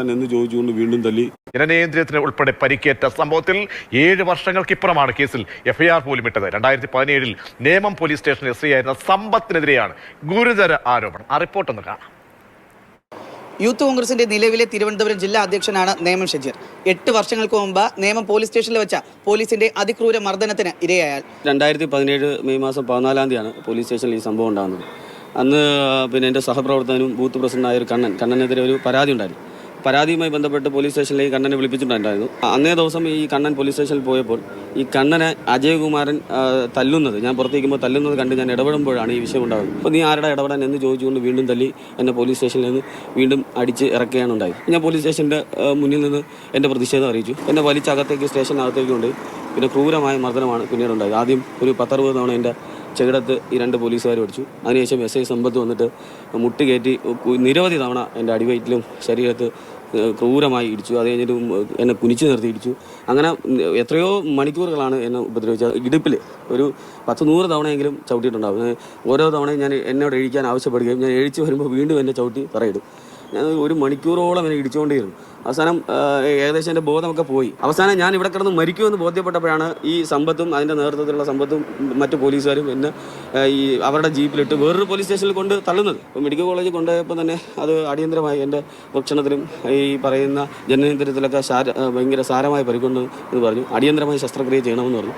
എന്ന് ചോദിച്ചുകൊണ്ട് വീണ്ടും തല്ലി. ജനനേന്ദ്രിയത്തിന് ഉൾപ്പെടെ പരിക്കേറ്റ സംഭവത്തിൽ ഏഴ് വർഷങ്ങൾക്കിപ്പുറമാണ് കേസിൽ എഫ്ഐആർ പോലും ഇട്ടത്. രണ്ടായിരത്തി പതിനേഴിൽ Nemam police station S I ആയിരുന്ന സമ്പത്തിനെതിരെയാണ് ഗുരുതര ആരോപണം. ആ റിപ്പോർട്ട് ഒന്ന് കാണാം. യൂത്ത് കോൺഗ്രസിന്റെ നിലവിലെ തിരുവനന്തപുരം ജില്ലാ അധ്യക്ഷനാണ് നേമം ഷജീർ. എട്ട് വർഷങ്ങൾക്ക് മുമ്പ് നേമം പോലീസ് സ്റ്റേഷനിൽ വെച്ച പോലീസിന്റെ അതിക്രൂര മർദ്ദനത്തിന് ഇരയായാൽ. രണ്ടായിരത്തി പതിനേഴ് മെയ് മാസം പതിനാലാം തീയതിയാണ് പോലീസ് സ്റ്റേഷനിൽ ഈ സംഭവം ഉണ്ടാകുന്നത്. അന്ന് പിന്നെ എന്റെ സഹപ്രവർത്തകനും ബൂത്ത് പ്രസിഡന്റായ ഒരു കണ്ണൻ കണ്ണനെതിരെ ഒരു പരാതി ഉണ്ടായിരുന്നു. പരാതിയുമായി ബന്ധപ്പെട്ട് പോലീസ് സ്റ്റേഷനിലേക്ക് കണ്ണനെ വിളിപ്പിച്ചിട്ടുണ്ടായിരുന്നു. അന്നേ ദിവസം ഈ കണ്ണൻ പോലീസ് സ്റ്റേഷനിൽ പോയപ്പോൾ ഈ കണ്ണനെ അജയകുമാരൻ തല്ലുന്നത് ഞാൻ പുറത്തേക്കുമ്പോൾ തല്ലുന്നത് കണ്ട് ഞാൻ ഇടപെടുമ്പോഴാണ് ഈ വിഷയം ഉണ്ടാകുന്നത്. അപ്പോൾ നീ ആരുടെ ഇടപെടാൻ എന്ന് ചോദിച്ചുകൊണ്ട് വീണ്ടും തല്ലി എന്നെ പോലീസ് സ്റ്റേഷനിൽ നിന്ന് വീണ്ടും അടിച്ച് ഇറക്കുകയാണ് ഉണ്ടായത്. ഞാൻ പോലീസ് സ്റ്റേഷന്റെ മുന്നിൽ നിന്ന് എന്റെ പ്രതിഷേധം അറിയിച്ചു. എന്നെ വലിച്ചകത്തേക്ക് സ്റ്റേഷനകത്തേക്ക് കൊണ്ട് പിന്നെ ക്രൂരമായ മർദ്ദനമാണ് പിന്നീട് ഉണ്ടായത് ആദ്യം ഒരു പത്തറുപത് തവണ എന്റെ ചെകിടത്ത് ഈ രണ്ട് പോലീസുകാർ പഠിച്ചു അതിനുശേഷം എസ് ഐ സമ്പത്ത് വന്നിട്ട് മുട്ട് കയറ്റി നിരവധി തവണ എന്റെ അടിവയറ്റിലും ശരീരത്ത് ക്രൂരമായി ഇടിച്ചു. അത് കഴിഞ്ഞിട്ട് എന്നെ കുനിച്ചു നിർത്തി ഇടിച്ചു. അങ്ങനെ എത്രയോ മണിക്കൂറുകളാണ് എന്നെ ഉപദ്രവിച്ചത്. ഇടുപ്പിൽ ഒരു പത്ത് നൂറ് തവണയെങ്കിലും ചവിട്ടിയിട്ടുണ്ടാവും. ഓരോ തവണയും ഞാൻ എന്നോട് എഴിക്കാൻ ആവശ്യപ്പെടുകയും ഞാൻ എഴിച്ച് വരുമ്പോൾ വീണ്ടും എന്നെ ചവിട്ടി തറയിടും. ഞാൻ ഒരു മണിക്കൂറോളം എന്നെ ഇടിച്ചുകൊണ്ടേയിരുന്നു അവസാനം ഏകദേശം എന്റെ ബോധമൊക്കെ പോയി. അവസാനം ഞാൻ ഇവിടെ കിടന്ന് മരിക്കുമെന്ന് ബോധ്യപ്പെട്ടപ്പോഴാണ് ഈ സമ്പത്തും അതിന്റെ നേതൃത്വത്തിലുള്ള സമ്പത്തും മറ്റു പോലീസുകാരും എന്നെ ഈ അവരുടെ ജീപ്പിലിട്ട് വേറൊരു പോലീസ് സ്റ്റേഷനിൽ കൊണ്ട് തള്ളുന്നത്. അപ്പോൾ മെഡിക്കൽ കോളേജിൽ കൊണ്ടുപോയപ്പോൾ തന്നെ അത് അടിയന്തരമായി എന്റെ ഭക്ഷണത്തിലും ഈ പറയുന്ന ജനനേന്ദ്രത്തിലൊക്കെ ഭയങ്കര സാരമായി പരിക്കുണ്ട് എന്ന് പറഞ്ഞു. അടിയന്തരമായി ശസ്ത്രക്രിയ ചെയ്യണമെന്ന് പറഞ്ഞു.